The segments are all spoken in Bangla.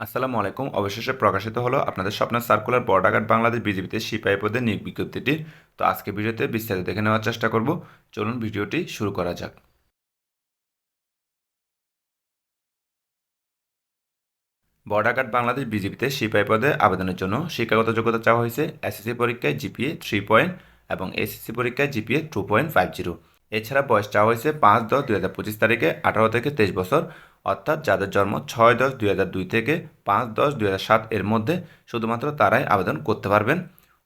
আসসালামু আলাইকুম। অবশেষে প্রকাশিত হলো আপনাদের স্বপ্নের সার্কুলার বর্ডার বাংলাদেশ বিজেপিতে সিপাহী পদে নিয়োগ বিজ্ঞপ্তিটি। তো আজকে ভিডিওতে বিস্তারিত দেখে নেওয়ার চেষ্টা করব। চলুন ভিডিওটি শুরু করা যাক। বর্ডার বাংলাদেশ বিজেপিতে সিপাহী পদে আবেদনের জন্য শিক্ষাগত যোগ্যতা চাওয়া হয়েছে এসএসসি পরীক্ষায় জিপিএ থ্রি পয়েন্ট এবং এসএসসি পরীক্ষায় GPA two point five zero এছাড়া বয়স চাওয়া হয়েছে পাঁচ দশ দুই হাজার পঁচিশ তারিখে আঠারো থেকে তেইশ বছর। অর্থাৎ যাদের জন্ম ছয় দশ দুই হাজার দুই থেকে পাঁচ দশ দুই হাজার সাত এর মধ্যে শুধুমাত্র তারাই আবেদন করতে পারবেন।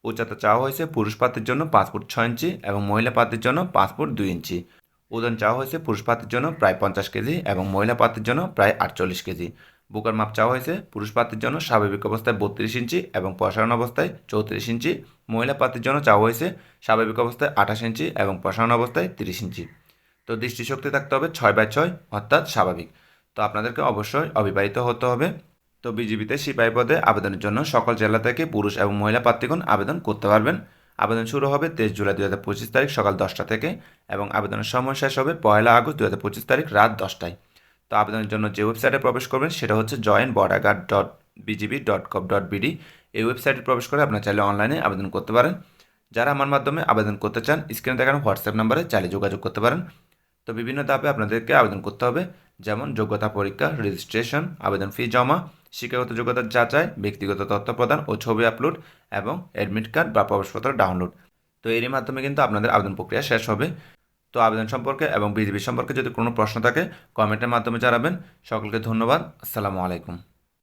উচ্চতা চাওয়া হয়েছে পুরুষ প্রার্থীর জন্য পাঁচ ফুট ছয় ইঞ্চি এবং মহিলা প্রার্থীর জন্য পাঁচ ফুট দুই ইঞ্চি। ওজন চাওয়া হয়েছে পুরুষ প্রার্থীর জন্য প্রায় পঞ্চাশ কেজি এবং মহিলা প্রার্থীর জন্য প্রায় আটচল্লিশ কেজি। বুকের মাপ চাওয়া হয়েছে পুরুষ প্রার্থীর জন্য স্বাভাবিক অবস্থায় বত্রিশ ইঞ্চি এবং প্রসারণ অবস্থায় চৌত্রিশ ইঞ্চি। মহিলা প্রার্থীর জন্য চাওয়া হয়েছে স্বাভাবিক অবস্থায় আঠাশ ইঞ্চি এবং প্রসারণ অবস্থায় তিরিশ ইঞ্চি। তো দৃষ্টিশক্তি থাকতে হবে ছয় বাই ছয় অর্থাৎ স্বাভাবিক। তো আপনাদেরকে অবশ্যই অবিবাহিত হতে হবে। তো বিজিবিতে সিপাহী পদে আবেদনের জন্য সকল জেলা থেকে পুরুষ এবং মহিলা প্রার্থীগণ আবেদন করতে পারবেন। আবেদন শুরু হবে তেইশ জুলাই দু হাজার পঁচিশ তারিখ সকাল দশটা থেকে এবং আবেদনের সময় শেষ হবে পয়লা আগস্ট দু হাজার পঁচিশ তারিখ রাত দশটায়। তো আবেদনের জন্য যে ওয়েবসাইটে প্রবেশ করবেন সেটা হচ্ছে join border dot BGB dot com dot BD এই ওয়েবসাইটে প্রবেশ করে আপনারা চাইলে অনলাইনে আবেদন করতে পারেন। যারা আমার মাধ্যমে আবেদন করতে চান, স্ক্রিনে দেখানো হোয়াটসঅ্যাপ নাম্বারে চাইলে যোগাযোগ করতে পারেন। তো বিভিন্ন ধাপে আপনাদেরকে আবেদন করতে হবে। যেমন যোগ্যতা পরীক্ষা রেজিস্ট্রেশন আবেদন ফি জমা, শিক্ষাগত যোগ্যতার যাচাই, ব্যক্তিগত তথ্য প্রদান ও ছবি আপলোড এবং অ্যাডমিট কার্ড বা প্রবেশপত্র ডাউনলোড তো এরই মাধ্যমে কিন্তু আপনাদের আবেদন প্রক্রিয়া শেষ হবে। তো আবেদন সম্পর্কে এবং বিজিবি সম্পর্কে যদি কোনো প্রশ্ন থাকে কমেন্টের মাধ্যমে জানাবেন। সকলকে ধন্যবাদ। আসসালামু আলাইকুম।